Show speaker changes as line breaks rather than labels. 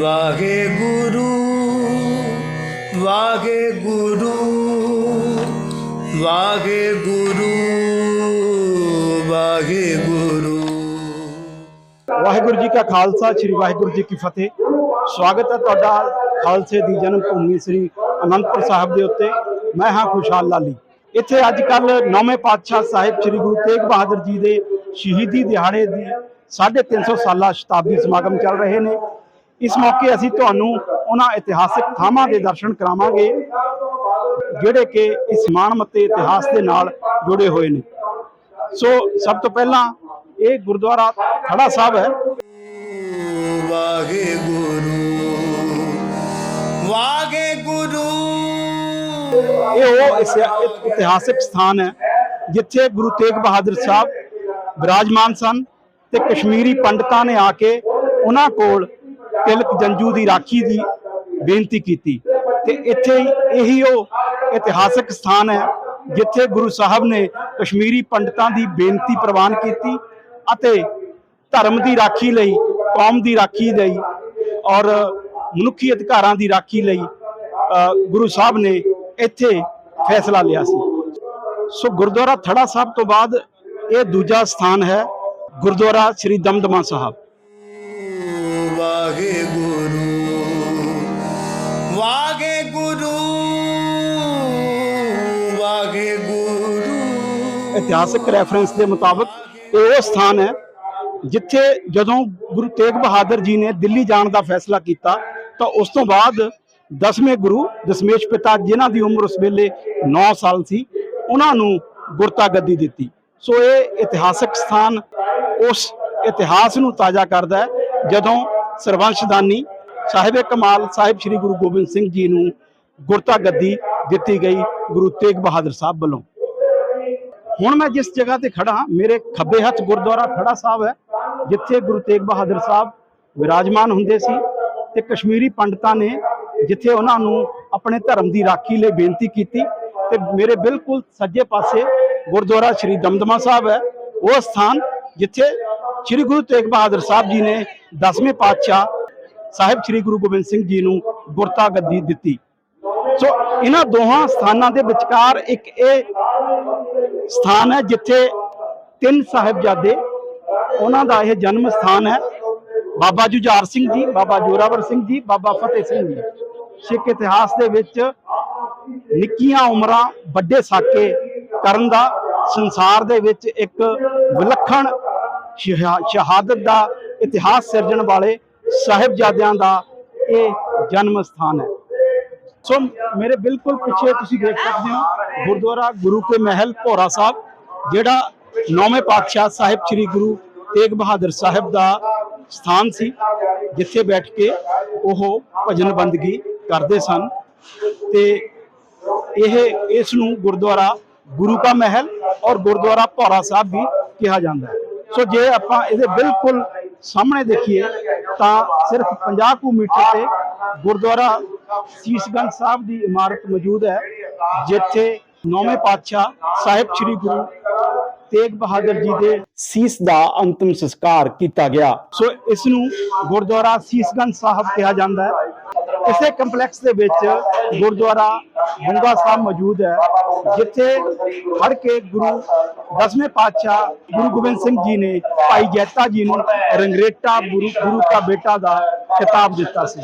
ਵਾਹਿਗੁਰੂ ਵਾਹਿਗੁਰੂ ਵਾਹਿਗੁਰੂ ਵਾਹਿਗੁਰੂ
ਵਾਹਿਗੁਰੂ ਜੀ ਕਾ ਖਾਲਸਾ, ਸ੍ਰੀ ਵਾਹਿਗੁਰੂ ਜੀ ਕੀ ਫਤਿਹ। ਸਵਾਗਤ ਹੈ ਤੁਹਾਡਾ ਖਾਲਸੇ ਦੀ ਜਨਮ ਭੂਮੀ ਸ੍ਰੀ ਅਨੰਦਪੁਰ ਸਾਹਿਬ ਦੇ ਉੱਤੇ। ਮੈਂ ਹਾਂ ਖੁਸ਼ਹਾਲ ਲਾਲੀ। ਇੱਥੇ ਅੱਜ ਕੱਲ ਨੌਵੇਂ ਪਾਤਸ਼ਾਹ ਸਾਹਿਬ ਸ੍ਰੀ ਗੁਰੂ ਤੇਗ ਬਹਾਦਰ ਜੀ ਦੇ ਸ਼ਹੀਦੀ ਦਿਹਾੜੇ ਦੀ 350 ਸਾਲਾ ਸ਼ਤਾਬਦੀ ਸਮਾਗਮ ਚੱਲ ਰਹੇ ਨੇ। ਇਸ ਮੌਕੇ ਅਸੀਂ ਤੁਹਾਨੂੰ ਉਹਨਾਂ ਇਤਿਹਾਸਕ ਥਾਵਾਂ ਦੇ ਦਰਸ਼ਨ ਕਰਾਵਾਂਗੇ ਜਿਹੜੇ ਕਿ ਇਸ ਮਾਣਮੱਤੇ ਇਤਿਹਾਸ ਦੇ ਨਾਲ ਜੁੜੇ ਹੋਏ ਨੇ। ਸੋ ਸਭ ਤੋਂ ਪਹਿਲਾਂ ਇਹ ਗੁਰਦੁਆਰਾ ਖੜਾ ਸਾਹਿਬ ਹੈ।
ਵਾਹਿਗੁਰੂ ਵਾਹਿਗੁਰੂ।
ਇਹ ਉਹ ਇਤਿਹਾਸਕ ਸਥਾਨ ਹੈ ਜਿੱਥੇ ਗੁਰੂ ਤੇਗ ਬਹਾਦਰ ਸਾਹਿਬ ਵਿਰਾਜਮਾਨ ਸਨ ਤੇ ਕਸ਼ਮੀਰੀ ਪੰਡਤਾਂ ਨੇ ਆ ਕੇ ਉਹਨਾਂ ਕੋਲ ਤਿਲਕ ਜੰਜੂ ਦੀ ਰਾਖੀ ਦੀ ਬੇਨਤੀ ਕੀਤੀ। ਤੇ ਇੱਥੇ ਇਹੀ ਉਹ ਇਤਿਹਾਸਕ ਸਥਾਨ ਹੈ, ਜਿੱਥੇ ਗੁਰੂ ਸਾਹਿਬ ਨੇ ਕਸ਼ਮੀਰੀ ਪੰਡਤਾਂ ਦੀ ਬੇਨਤੀ ਪ੍ਰਵਾਨ ਕੀਤੀ ਅਤੇ ਧਰਮ ਦੀ ਰਾਖੀ ਲਈ, ਕੌਮ ਦੀ ਰਾਖੀ ਲਈ ਔਰ ਮਨੁੱਖੀ ਅਧਿਕਾਰਾਂ ਦੀ ਰਾਖੀ ਲਈ ਗੁਰੂ ਸਾਹਿਬ ਨੇ ਇੱਥੇ ਫੈਸਲਾ ਲਿਆ ਸੀ। ਸੋ ਗੁਰਦੁਆਰਾ ਥੜਾ ਸਾਹਿਬ ਤੋਂ ਬਾਅਦ ਇਹ ਦੂਜਾ ਸਥਾਨ ਹੈ, ਗੁਰਦੁਆਰਾ ਸ੍ਰੀ ਦਮਦਮਾ ਸਾਹਿਬ।
ਵਾਹਿਗੁਰੂ ਵਾਹਿਗੁਰੂ
ਇਤਿਹਾਸਕ ਰੈਫਰੈਂਸ ਦੇ ਮੁਤਾਬਕ ਇਹ ਉਹ ਸਥਾਨ ਹੈ ਜਿੱਥੇ ਜਦੋਂ ਗੁਰੂ ਤੇਗ ਬਹਾਦਰ ਜੀ ਨੇ ਦਿੱਲੀ ਜਾਣ ਦਾ ਫੈਸਲਾ ਕੀਤਾ, ਤਾਂ ਉਸ ਤੋਂ ਬਾਅਦ ਦਸਵੇਂ ਗੁਰੂ ਦਸ਼ਮੇਸ਼ ਪਿਤਾ, ਜਿਨ੍ਹਾਂ ਦੀ ਉਮਰ ਉਸ ਵੇਲੇ 9 ਸਾਲ ਸੀ, ਉਹਨਾਂ ਨੂੰ ਗੁਰਤਾ ਗੱਦੀ ਦਿੱਤੀ। ਸੋ ਇਹ ਇਤਿਹਾਸਕ ਸਥਾਨ ਉਸ ਇਤਿਹਾਸ ਨੂੰ ਤਾਜ਼ਾ ਕਰਦਾ ਹੈ, ਜਦੋਂ ਸਰਵੰਸ਼ਦਾਨੀ ਸਾਹਿਬ ਕਮਾਲ ਸਾਹਿਬ ਸ੍ਰੀ ਗੁਰੂ ਗੋਬਿੰਦ ਸਿੰਘ ਜੀ ਨੂੰ ਗੁਰਤਾ ਗੱਦੀ ਦਿੱਤੀ ਗਈ ਗੁਰੂ ਤੇਗ ਬਹਾਦਰ ਸਾਹਿਬ ਵੱਲੋਂ। ਹੁਣ ਮੈਂ ਜਿਸ ਜਗ੍ਹਾ ਤੇ ਖੜਾ ਮੇਰੇ ਖੱਬੇ ਹੱਥ ਗੁਰਦੁਆਰਾ ਥੜਾ ਸਾਹਿਬ ਹੈ, ਜਿੱਥੇ ਗੁਰੂ ਤੇਗ ਬਹਾਦਰ ਸਾਹਿਬ ਵਿਰਾਜਮਾਨ ਹੁੰਦੇ ਸੀ ਤੇ ਕਸ਼ਮੀਰੀ ਪੰਡਤਾਂ ਨੇ ਜਿੱਥੇ ਉਹਨਾਂ ਨੂੰ ਆਪਣੇ ਧਰਮ ਦੀ ਰਾਖੀ ਲਈ ਬੇਨਤੀ ਕੀਤੀ ਤੇ ਮੇਰੇ ਬਿਲਕੁਲ ਸੱਜੇ ਪਾਸੇ ਗੁਰਦੁਆਰਾ ਸ੍ਰੀ ਦਮਦਮਾ ਸਾਹਿਬ ਹੈ, ਉਹ ਸਥਾਨ ਜਿੱਥੇ ਸ੍ਰੀ ਗੁਰੂ ਤੇਗ ਬਹਾਦਰ ਸਾਹਿਬ ਜੀ ਨੇ 10ਵੇਂ ਪਾਤਸ਼ਾਹ ਸਾਹਿਬ ਸ੍ਰੀ ਗੁਰੂ ਗੋਬਿੰਦ ਸਿੰਘ ਜੀ ਨੂੰ ਗੁਰਤਾ ਗੱਦੀ ਦਿੱਤੀ। ਸੋ ਇਹਨਾਂ ਦੋਹਾਂ ਸਥਾਨਾਂ ਦੇ ਵਿਚਕਾਰ ਇੱਕ ਇਹ ਸਥਾਨ ਹੈ ਜਿੱਥੇ ਤਿੰਨ ਸਾਹਿਬਜ਼ਾਦੇ, ਉਹਨਾਂ ਦਾ ਇਹ ਜਨਮ ਸਥਾਨ ਹੈ। ਬਾਬਾ ਜੁਝਾਰ ਸਿੰਘ ਜੀ, ਬਾਬਾ ਜੋਰਾਵਰ ਸਿੰਘ ਜੀ, ਬਾਬਾ ਫਤਿਹ ਸਿੰਘ ਜੀ। ਸਿੱਖ ਇਤਿਹਾਸ ਦੇ ਵਿੱਚ ਨਿੱਕੀਆਂ ਉਮਰਾਂ, ਵੱਡੇ ਸਾਕੇ ਕਰਨ ਦਾ ਸੰਸਾਰ ਦੇ ਵਿੱਚ ਇੱਕ ਵਿਲੱਖਣ ਸ਼ਹਾ- ਸ਼ਹਾਦਤ ਦਾ ਇਤਿਹਾਸ ਸਿਰਜਣ ਵਾਲੇ ਸਾਹਿਬਜ਼ਾਦਿਆਂ ਦਾ ਇਹ ਜਨਮ ਸਥਾਨ ਹੈ। ਸੋ ਮੇਰੇ ਬਿਲਕੁਲ ਪਿੱਛੇ ਤੁਸੀਂ ਦੇਖ ਸਕਦੇ ਹੋ ਗੁਰਦੁਆਰਾ ਗੁਰੂ ਕੇ ਮਹਿਲ ਭੋਰਾ ਸਾਹਿਬ, ਜਿਹੜਾ ਨੌਵੇਂ ਪਾਤਸ਼ਾਹ ਸਾਹਿਬ ਸ੍ਰੀ ਗੁਰੂ ਤੇਗ ਬਹਾਦਰ ਸਾਹਿਬ ਦਾ ਸਥਾਨ ਸੀ, ਜਿੱਥੇ ਬੈਠ ਕੇ ਉਹ ਭਜਨ ਬੰਦਗੀ ਕਰਦੇ ਸਨ। ਤੇ ਇਹ, ਇਸ ਨੂੰ ਗੁਰਦੁਆਰਾ ਗੁਰੂ ਕਾ ਮਹਿਲ ਔਰ ਗੁਰਦੁਆਰਾ ਭੋਰਾ ਸਾਹਿਬ ਵੀ ਕਿਹਾ ਜਾਂਦਾ ਹੈ। ਸੋ ਜੇ ਆਪਾਂ ਇਹਦੇ ਬਿਲਕੁਲ ਸਾਹਮਣੇ ਦੇਖੀਏ ਤਾਂ ਸਿਰਫ 50 ਕੁ ਮੀਟਰ ਤੇ ਗੁਰਦੁਆਰਾ ਸੀਸਗੰਜ ਸਾਹਿਬ ਦੀ ਇਮਾਰਤ ਮੌਜੂਦ ਹੈ, ਜਿੱਥੇ ਨੌਵੇਂ ਪਾਤਸ਼ਾਹ ਸਾਹਿਬ ਸ੍ਰੀ ਗੁਰੂ ਤੇਗ ਬਹਾਦਰ ਜੀ ਦੇ ਸੀਸ ਦਾ ਅੰਤਮ ਸੰਸਕਾਰ ਕੀਤਾ ਗਿਆ। ਸੋ ਇਸ ਨੂੰ ਗੁਰਦੁਆਰਾ ਸੀਸਗੰਜ ਸਾਹਿਬ ਕਿਹਾ ਜਾਂਦਾ ਹੈ। ਇਸੇ ਕੰਪਲੈਕਸ ਦੇ ਵਿੱਚ ਗੁਰਦੁਆਰਾ ਬੁੰਗਾ ਸਾਹਿਬ ਮੌਜੂਦ ਹੈ। ਜਿੱਥੇ ਹਰ ਕੇ ਗੁਰੂ, ਦਸਵੇਂ ਪਾਤਸ਼ਾਹ ਗੁਰੂ ਗੋਬਿੰਦ ਸਿੰਘ ਜੀ ਨੇ ਭਾਈ ਜੈਤਾ ਜੀ ਨੂੰ ਰੰਗਰੇਟਾ ਗੁਰੂ ਗੁਰੂ ਦਾ ਬੇਟਾ ਦਾ ਖਿਤਾਬ ਦਿੱਤਾ ਸੀ।